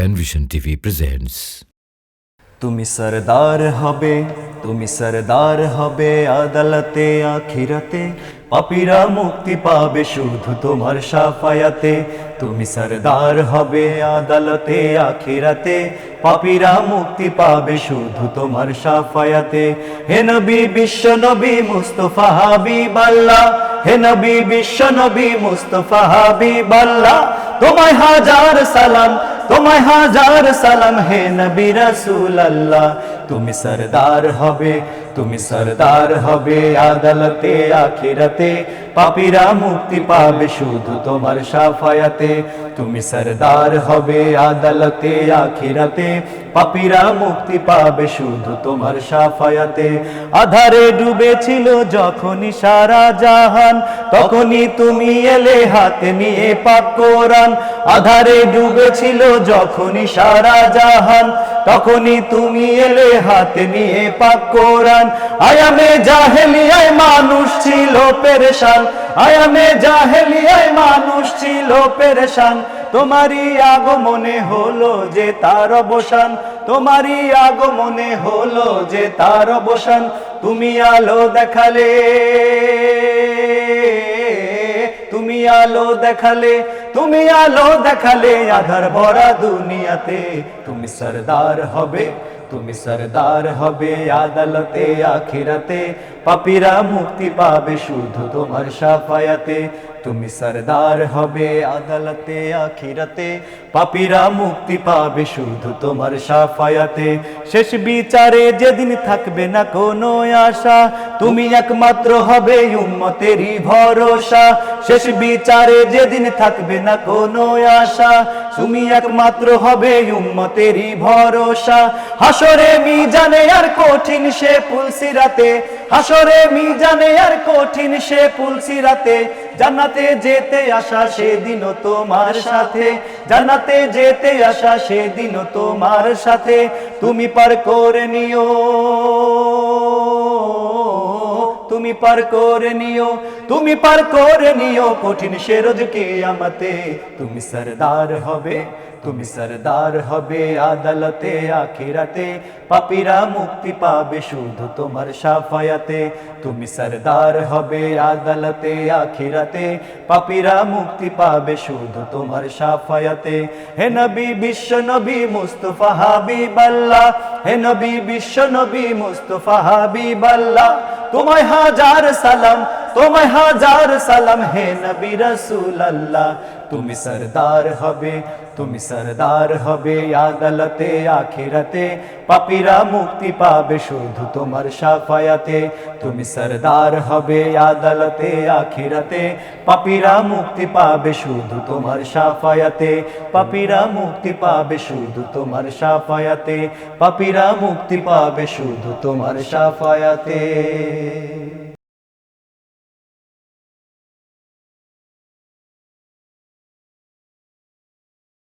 Penvision TV presents. তুমি সরদার হবে, তুমি সরদার হবে আদালতে, আখিরাতে। পাপীরা মুক্তি পাবে শুধু তোমার সাফায়াতে। তুমি সরদার হবে আদালতে, আখিরাতে। পাপীরা মুক্তি পাবে শুধু তোমার সাফায়াতে। হে নবী, বিশ্ব নবী মুস্তফা হাবিব আল্লাহ হে নবী, বিশ্ব নবী মুস্তফা হাবিব আল্লাহ তোমায় হাজার সালাম তোমায় হাজার সালাম, হে নবী রাসূল তুমি সরদার হবে, তুমি সরদার হবে আদালতে, আখিরাতে। পাপীরা মুক্তি পাবে শুধু তোমার সাফায়াতে। তুমি সরদার হবে আদালতে, আখিরাতে। পাপীরা মুক্তি পাবে শুধু তোমার সাফায়াতে। আধারে ডুবেছিল যখনই সারা জাহান, তখনই তুমি এলে হাতে নিয়ে পাক কোরআন। আধারে ডুবেছিল যখনই সারা জাহান, তখনই তুমি এলে হাতে নিয়ে পাক কোরআন। আয়ামে জাহেলিয়ায় মানুষ ছিল পেরেশান, আয়ামে জাহেলিয়ায় মানুষ ছিল পেরেশান। তোমারই আগমনে হলো যে তার অবসান, তোমারই আগমনে হলো যে তার অবসান। তুমি আলো দেখালে। তুমি আলো দেখালে, তুমি আলো দেখালে আধার ভরা দুনিয়াতে। তুমি সরদার হবে, তুমি সরদার হবে আদালতে, আখিরাতে। পাপিরা মুক্তি পাবে শুধু তোমার সাফায়াতে। তুমি সরদার হবে আদালতে, আখিরাতে। পাপীরা মুক্তি পাবে শুধু তোমার সাফায়াতে। শেষ বিচারে যেদিন থাকবে না কোনো আশা তুমি একমাত্র হবে উম্মতেরই ভরসা। শেষ বিচারে যেদিন থাকবে না কোনো আশা। তুমি একমাত্র হবে উম্মতেরই ভরসা। হাসরে মি জানে আর কঠিন সে পুলসিরাতে। হাসরে মি জানে আর কঠিন সে পুলসিরাতে। জান্নাতে যেতে আসা সেদিনও তোমার সাথে। জান্নাতে যেতে আসা সেদিনও তোমার সাথে। তুমি পার করে নিও। তুমি পার করে নিও, তুমি পার করে নিও কঠিন সে কে আমাতে। তুমি সরদার হবে, তুমি সরদার হবে আদালতে, আখিরাতে। পাপীরা মুক্তি পাবে শুধু তোমার সাফায়াতে। তুমি সরদার হবে আদালতে, আখিরাতে। পাপীরা মুক্তি পাবে শুধু তোমার সাফায়াতে। হে নবী বিশ্ব নবী মুস্তফা হাবিব আল্লাহ হে নবী বিশ্ব নবী মুস্তফা হাবিব আল্লাহ তোমায় হাজার সালাম তোমায় হাজার সালাম, হে নবী রসুল আল্লাহ তুমি সরদার হবে, তুমি সরদার হবে আদালতে, আখিরাতে। পাপীরা মুক্তি পাবে শুধু তোমার সাফায়াতে। তুমি সরদার হবে আদালতে, আখিরাতে। পাপীরা মুক্তি পাবে শুধু তোমার সাফায়াতে। পাপীরা মুক্তি পাবে শুধু তোমার সাফায়াতে। পাপীরা মুক্তি পাবে শুধু তোমার সাফায়াতে।